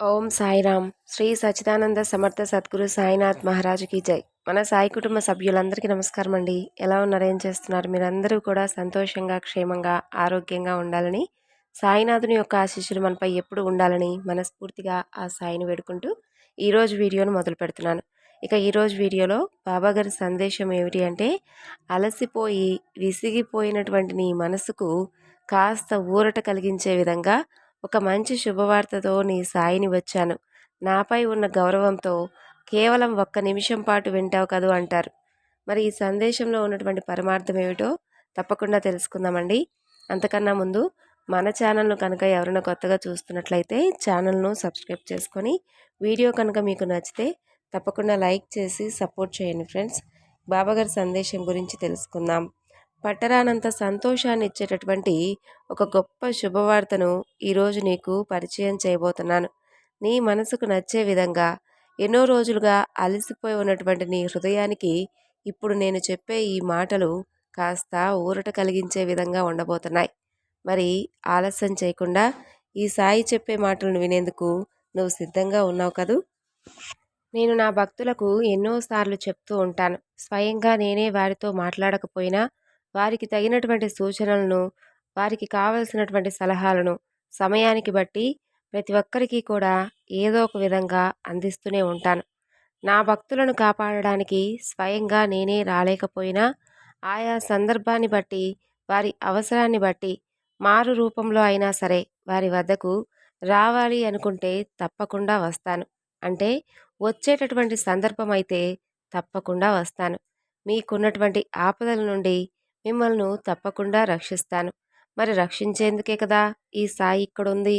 ఓం సాయిరామ్. శ్రీ సచ్చిదానంద సమర్థ సద్గురు సాయినాథ్ మహారాజుకి జై. మన సాయి కుటుంబ సభ్యులందరికీ నమస్కారం అండి ఎలా ఉన్నారు? ఏం చేస్తున్నారు? మీరందరూ కూడా సంతోషంగా క్షేమంగా ఆరోగ్యంగా ఉండాలని సాయినాథుని యొక్క ఆశీస్సులు మనపై ఎప్పుడు ఉండాలని మనస్ఫూర్తిగా ఆ సాయిని వేడుకుంటూ ఈరోజు వీడియోను మొదలు పెడుతున్నాను. ఇక ఈరోజు వీడియోలో బాబాగారి సందేశం ఏమిటి అంటే అలసిపోయి విసిగిపోయినటువంటి నీ మనసుకు కాస్త ఊరట కలిగించే విధంగా ఒక మంచి శుభవార్తతో నీ సాయిని వచ్చాను. నాపై ఉన్న గౌరవంతో కేవలం ఒక్క నిమిషం పాటు వింటావు కదూ అంటారు. మరి ఈ సందేశంలో ఉన్నటువంటి పరమార్థం ఏమిటో తప్పకుండా తెలుసుకుందామండి. అంతకన్నా ముందు మన ఛానల్ను కనుక ఎవరైనా కొత్తగా చూస్తున్నట్లయితే ఛానల్ను సబ్స్క్రైబ్ చేసుకొని వీడియో కనుక మీకు నచ్చితే తప్పకుండా లైక్ చేసి సపోర్ట్ చేయండి ఫ్రెండ్స్. బాబాగారి సందేశం గురించి తెలుసుకుందాం. పట్టరానంత సంతోషాన్ని ఇచ్చేటటువంటి ఒక గొప్ప శుభవార్తను ఈరోజు నీకు పరిచయం చేయబోతున్నాను. నీ మనసుకు నచ్చే విధంగా ఎన్నో రోజులుగా అలసిపోయి ఉన్నటువంటి నీ హృదయానికి ఇప్పుడు నేను చెప్పే ఈ మాటలు కాస్త ఊరట కలిగించే విధంగా ఉండబోతున్నాయి. మరి ఆలస్యం చేయకుండా ఈ సాయి చెప్పే మాటలను వినేందుకు నువ్వు సిద్ధంగా ఉన్నావు కదూ? నేను నా భక్తులకు ఎన్నోసార్లు చెప్తూ ఉంటాను. స్వయంగా నేనే వారితో మాట్లాడకపోయినా వారికి తగినటువంటి సూచనలను వారికి కావలసినటువంటి సలహాలను సమయానికి బట్టి ప్రతి ఒక్కరికి కూడా ఏదో ఒక విధంగా అందిస్తూనే ఉంటాను. నా భక్తులను కాపాడడానికి స్వయంగా నేనే రాలేకపోయినా ఆయా సందర్భాన్ని బట్టి వారి అవసరాన్ని బట్టి మారు రూపంలో అయినా సరే వారి వద్దకు రావాలి అనుకుంటే తప్పకుండా వస్తాను. అంటే వచ్చేటటువంటి సందర్భం అయితే తప్పకుండా వస్తాను. మీకున్నటువంటి ఆపదల నుండి మిమ్మల్ని తప్పకుండా రక్షిస్తాను. మరి రక్షించేందుకే కదా ఈ సాయి ఇక్కడుంది?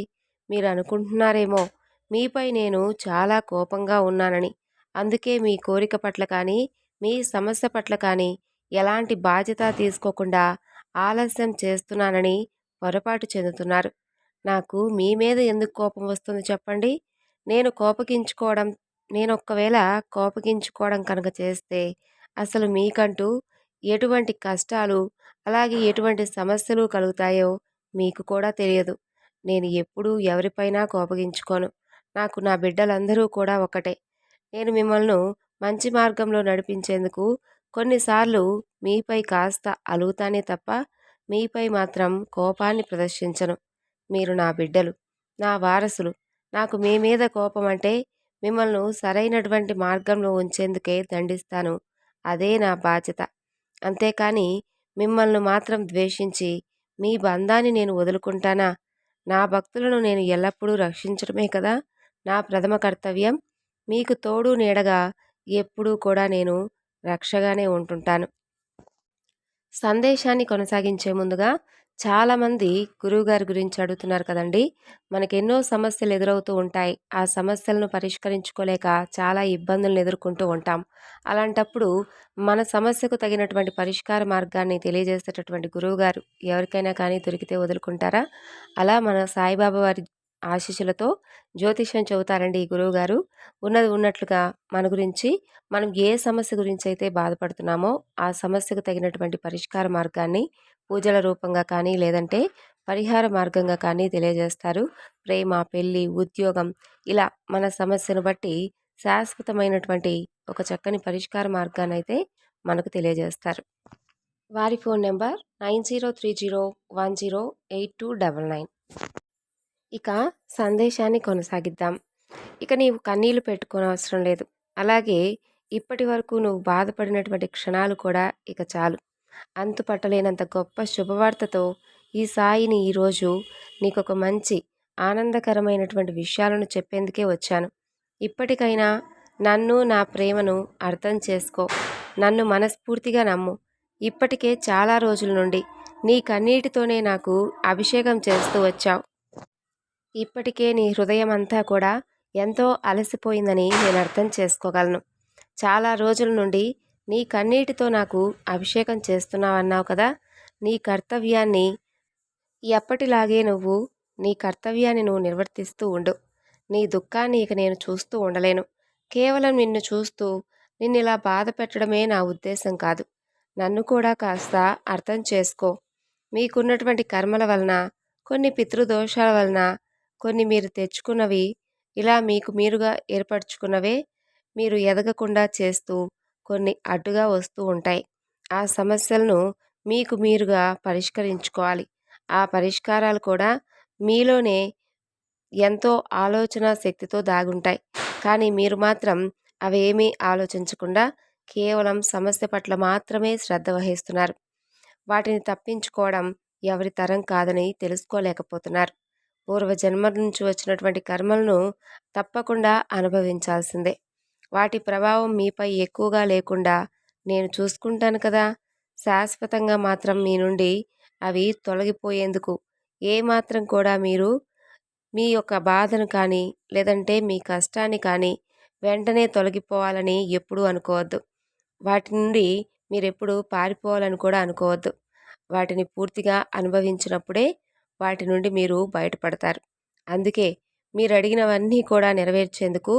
మీరు అనుకుంటున్నారేమో. మీపై నేను చాలా కోపంగా ఉన్నానని. అందుకే మీ కోరిక పట్ల కానీ మీ సమస్య పట్ల కానీ ఎలాంటి బాధ్యత తీసుకోకుండా ఆలస్యం చేస్తున్నానని పొరపాటు చెందుతున్నారు. నాకు మీ మీద ఎందుకు కోపం వస్తుంది చెప్పండి? నేను కోపగించుకోవడం నేను ఒక్కవేళ కోపగించుకోవడం కనుక చేస్తే అసలు మీకంటూ ఎటువంటి కష్టాలు అలాగే ఎటువంటి సమస్యలు కలుగుతాయో మీకు కూడా తెలియదు. నేను ఎప్పుడూ ఎవరిపైనా కోపగించుకోను. నాకు నా బిడ్డలందరూ కూడా ఒకటే. నేను మిమ్మల్ని మంచి మార్గంలో నడిపించేందుకు కొన్నిసార్లు మీపై కాస్త అలుగుతానే తప్ప మీపై మాత్రం కోపాన్ని ప్రదర్శించను. మీరు నా బిడ్డలు నా వారసులు. నాకు మీ మీద కోపం అంటే మిమ్మల్ని సరైనటువంటి మార్గంలో ఉంచేందుకే దండిస్తాను. అదే నా బాధ్యత. అంతేకాని మిమ్మల్ని మాత్రం ద్వేషించి మీ బంధాన్ని నేను వదులుకుంటానా? నా భక్తులను నేను ఎల్లప్పుడూ రక్షించడమే కదా? నా ప్రథమ కర్తవ్యం. మీకు తోడు నీడగా ఎప్పుడూ కూడా నేను రక్షగానే ఉంటుంటాను. సందేశాన్ని కొనసాగించే ముందుగా చాలామంది గురువుగారి గురించి అడుగుతున్నారు కదండి. మనకి ఎన్నో సమస్యలు ఎదురవుతూ ఉంటాయి. ఆ సమస్యలను పరిష్కరించుకోలేక చాలా ఇబ్బందులను ఎదుర్కొంటూ ఉంటాం. అలాంటప్పుడు మన సమస్యకు తగినటువంటి పరిష్కార మార్గాన్ని తెలియజేసేటటువంటి గురువుగారు ఎవరికైనా కానీ దొరికితే వదులుకుంటారా? అలా మన సాయిబాబా వారి ఆశీస్సులతో జ్యోతిష్యం చెబుతారండి ఈ గురువుగారు. ఉన్నది ఉన్నట్లుగా మన గురించి మనం ఏ సమస్య గురించి అయితే బాధపడుతున్నామో ఆ సమస్యకు తగినటువంటి పరిష్కార మార్గాన్ని పూజల రూపంగా కానీ లేదంటే పరిహార మార్గంగా కానీ తెలియజేస్తారు. ప్రేమ పెళ్ళి ఉద్యోగం ఇలా మన సమస్యను బట్టి శాశ్వతమైనటువంటి ఒక చక్కని పరిష్కార మార్గాన్ని అయితే మనకు తెలియజేస్తారు. వారి phone number nine zero three zero one zero eight two double nine. ఇక సందేశాన్ని కొనసాగిద్దాం. ఇక నీవు కన్నీళ్ళు పెట్టుకోని అవసరం లేదు. అలాగే ఇప్పటి వరకు నువ్వు బాధపడినటువంటి క్షణాలు కూడా ఇక చాలు. అంతుపట్టలేనంత గొప్ప శుభవార్తతో ఈ సాయిని ఈరోజు నీకు ఒక మంచి ఆనందకరమైనటువంటి విషయాలను చెప్పేందుకే వచ్చాను. ఇప్పటికైనా నన్ను నా ప్రేమను అర్థం చేసుకో. నన్ను మనస్ఫూర్తిగా నమ్ము. ఇప్పటికే చాలా రోజుల నుండి నీ కన్నీటితోనే నాకు అభిషేకం చేస్తూ వచ్చావు. ఇప్పటికే నీ హృదయం అంతా కూడా ఎంతో అలసిపోయిందని నేను అర్థం చేసుకోగలను. చాలా రోజుల నుండి నీ కన్నీటితో నాకు అభిషేకం చేస్తున్నావన్నావు కదా? నీ కర్తవ్యాన్ని ఎప్పటిలాగే నువ్వు నీ కర్తవ్యాన్ని నువ్వు నిర్వర్తిస్తూ ఉండు. నీ దుఃఖాన్ని ఇక నేను చూస్తూ ఉండలేను. కేవలం నిన్ను చూస్తూ నిన్ను ఇలా బాధ పెట్టడమే నా ఉద్దేశం కాదు. నన్ను కూడా కాస్త అర్థం చేసుకో. మీకున్నటువంటి కర్మల వలన కొన్ని పితృదోషాల వలన కొన్ని మీరు తెచ్చుకున్నవి ఇలా మీకు మీరుగా ఏర్పరచుకున్నవే మీరు ఎదగకుండా చేస్తూ కొన్ని అడ్డుగా వస్తూ ఉంటాయి. ఆ సమస్యలను మీకు మీరుగా పరిష్కరించుకోవాలి. ఆ పరిష్కారాలు కూడా మీలోనే ఎంతో ఆలోచన శక్తితో దాగుంటాయి. కానీ మీరు మాత్రం అవేమీ ఆలోచించకుండా కేవలం సమస్య పట్ల మాత్రమే శ్రద్ధ వహిస్తున్నారు. వాటిని తప్పించుకోవడం ఎవరి తరం కాదని తెలుసుకోలేకపోతున్నారు. పూర్వజన్మ నుంచి వచ్చినటువంటి కర్మలను తప్పకుండా అనుభవించాల్సిందే. వాటి ప్రభావం మీపై ఎక్కువగా లేకుండా నేను చూసుకుంటాను కదా. శాశ్వతంగా మాత్రం మీ నుండి అవి తొలగిపోయేందుకు ఏమాత్రం కూడా మీరు మీ యొక్క బాధను కానీ లేదంటే మీ కష్టాన్ని కానీ వెంటనే తొలగిపోవాలని ఎప్పుడూ అనుకోవద్దు. వాటి నుండి మీరెప్పుడు పారిపోవాలని కూడా అనుకోవద్దు. వాటిని పూర్తిగా అనుభవించినప్పుడే వాటి నుండి మీరు బయటపడతారు. అందుకే మీరు అడిగినవన్నీ కూడా నెరవేర్చేందుకు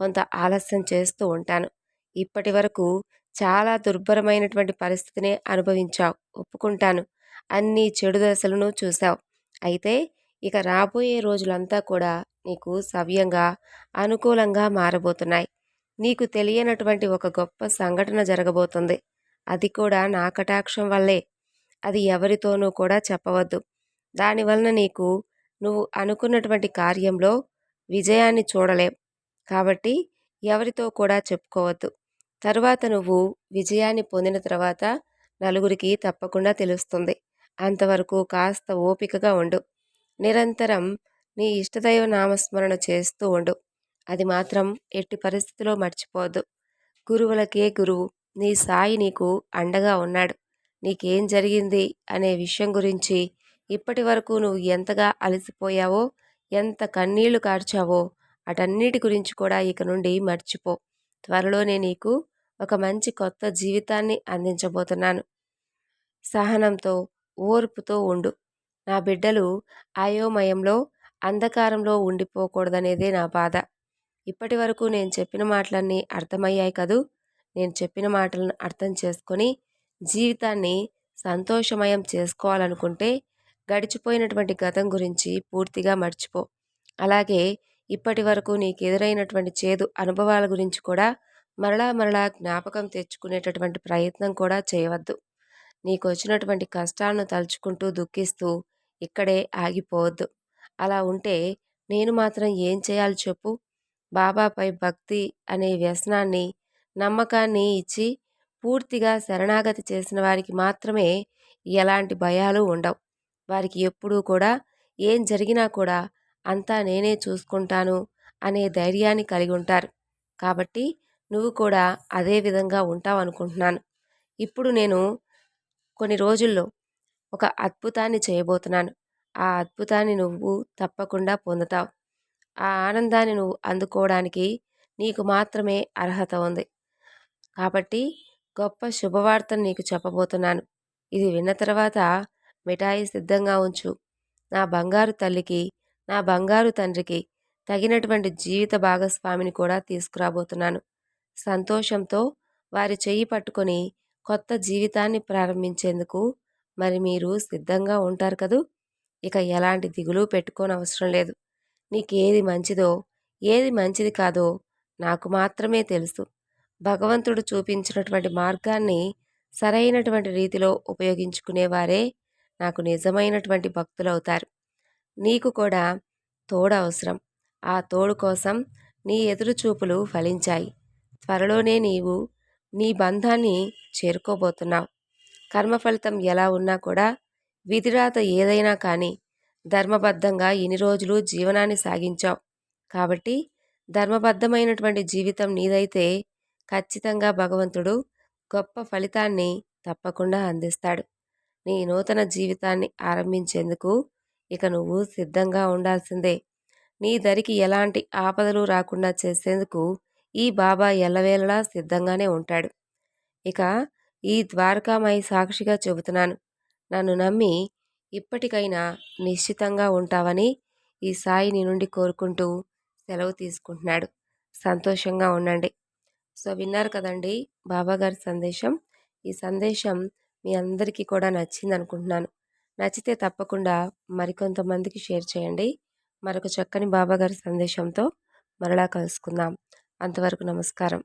కొంత ఆలస్యం చేస్తూ ఉంటాను. ఇప్పటి వరకు చాలా దుర్భరమైనటువంటి పరిస్థితినే అనుభవించావు ఒప్పుకుంటాను. అన్ని చెడు దశలను చూశావు. అయితే ఇక రాబోయే రోజులంతా కూడా నీకు సవ్యంగా అనుకూలంగా మారబోతున్నాయి. నీకు తెలియనటువంటి ఒక గొప్ప సంఘటన జరగబోతుంది. అది కూడా నా కటాక్షం వల్లే. అది ఎవరితోనూ కూడా చెప్పవద్దు. దానివలన నీకు నువ్వు అనుకున్నటువంటి కార్యంలో విజయాన్ని చూడలేం. కాబట్టి ఎవరితో కూడా చెప్పుకోవద్దు. తరువాత నువ్వు విజయాన్ని పొందిన తర్వాత నలుగురికి తప్పకుండా తెలుస్తుంది. అంతవరకు కాస్త ఓపికగా ఉండు. నిరంతరం నీ ఇష్టదైవ నామస్మరణ చేస్తూ ఉండు. అది మాత్రం ఎట్టి పరిస్థితిలో మర్చిపోవద్దు. గురువులకే గురువు. నీ సాయి నీకు అండగా ఉన్నాడు. నీకేం జరిగింది అనే విషయం గురించి ఇప్పటి వరకు నువ్వు ఎంతగా అలసిపోయావో ఎంత కన్నీళ్ళు కార్చావో అటన్నిటి గురించి కూడా ఇక నుండి మర్చిపో. త్వరలోనే నీకు ఒక మంచి కొత్త జీవితాన్ని అందించబోతున్నాను. సహనంతో ఓర్పుతో ఉండు. నా బిడ్డలు అయోమయంలో అంధకారంలో ఉండిపోకూడదనేదే నా బాధ. ఇప్పటి వరకు నేను చెప్పిన మాటలన్నీ అర్థమయ్యాయి కదూ? నేను చెప్పిన మాటలను అర్థం చేసుకొని జీవితాన్ని సంతోషమయం చేసుకోవాలనుకుంటే గడిచిపోయినటువంటి గతం గురించి పూర్తిగా మర్చిపో. అలాగే ఇప్పటి వరకు నీకు ఎదురైనటువంటి చేదు అనుభవాల గురించి కూడా మరలా మరలా జ్ఞాపకం తెచ్చుకునేటటువంటి ప్రయత్నం కూడా చేయవద్దు. నీకు వచ్చినటువంటి కష్టాలను తలుచుకుంటూ దుఃఖిస్తూ ఇక్కడే ఆగిపోవద్దు. అలా ఉంటే నేను మాత్రం ఏం చేయాలి చెప్పు? బాబాపై భక్తి అనే వ్యసనాన్ని నమ్మకాన్ని ఇచ్చి పూర్తిగా శరణాగతి చేసిన వారికి మాత్రమే ఎలాంటి భయాలు ఉండవు. వారికి ఎప్పుడూ కూడా ఏం జరిగినా కూడా అంతా నేనే చూసుకుంటాను అనే ధైర్యాన్ని కలిగి ఉంటారు. కాబట్టి నువ్వు కూడా అదే విధంగా ఉంటావు అనుకుంటున్నాను. ఇప్పుడు నేను కొన్ని రోజుల్లో ఒక అద్భుతాన్ని చేయబోతున్నాను. ఆ అద్భుతాన్ని నువ్వు తప్పకుండా పొందుతావు. ఆ ఆనందాన్ని నువ్వు అందుకోవడానికి నీకు మాత్రమే అర్హత ఉంది. కాబట్టి గొప్ప శుభవార్తను నీకు చెప్పబోతున్నాను. ఇది విన్న తర్వాత మిఠాయి సిద్ధంగా ఉంచు. నా బంగారు తల్లికి నా బంగారు తండ్రికి తగినటువంటి జీవిత భాగస్వామిని కూడా తీసుకురాబోతున్నాను. సంతోషంతో వారి చెయ్యి పట్టుకొని కొత్త జీవితాన్ని ప్రారంభించేందుకు మరి మీరు సిద్ధంగా ఉంటారు కదూ? ఇక ఎలాంటి దిగులు పెట్టుకోని అవసరం లేదు. నీకేది మంచిదో ఏది మంచిది కాదో నాకు మాత్రమే తెలుసు. భగవంతుడు చూపించినటువంటి మార్గాన్ని సరైనటువంటి రీతిలో ఉపయోగించుకునేవారే నాకు నిజమైనటువంటి భక్తులవుతారు. నీకు కూడా తోడు అవసరం ఆ తోడు కోసం నీ ఎదురుచూపులు ఫలించాయి. త్వరలోనే నీవు నీ బంధాన్ని చేరుకోబోతున్నావు. కర్మ ఫలితం ఎలా ఉన్నా కూడా విధిరాత ఏదైనా కానీ ధర్మబద్ధంగా ఇన్ని రోజులు జీవనాన్ని సాగించావు. కాబట్టి ధర్మబద్ధమైనటువంటి జీవితం నీదైతే ఖచ్చితంగా భగవంతుడు గొప్ప ఫలితాన్ని తప్పకుండా అందిస్తాడు. నీ నూతన జీవితాన్ని ఆరంభించేందుకు ఇక నువ్వు సిద్ధంగా ఉండాల్సిందే. నీ దరికి ఎలాంటి ఆపదలు రాకుండా చేసేందుకు ఈ బాబా ఎల్లవేళలా సిద్ధంగానే ఉంటాడు. ఇక ఈ ద్వారకామై సాక్షిగా చెబుతున్నాను. నన్ను నమ్మి ఇప్పటికైనా నిశ్చితంగా ఉంటావని ఈ సాయి నీ నుండి కోరుకుంటూ సెలవు తీసుకుంటున్నాడు. సంతోషంగా ఉండండి. సో విన్నారు కదండి బాబాగారి సందేశం. ఈ సందేశం మీ అందరికీ కూడా నచ్చింది అనుకుంటున్నాను నచ్చితే తప్పకుండా మరికొంతమందికి షేర్ చేయండి. మరొక చక్కని బాబాగారి సందేశంతో మరలా కలుసుకుందాం. అంతవరకు నమస్కారం.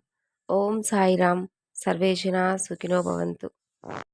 ఓం సాయిరామ్ సర్వేజన సుఖినో భవంతు.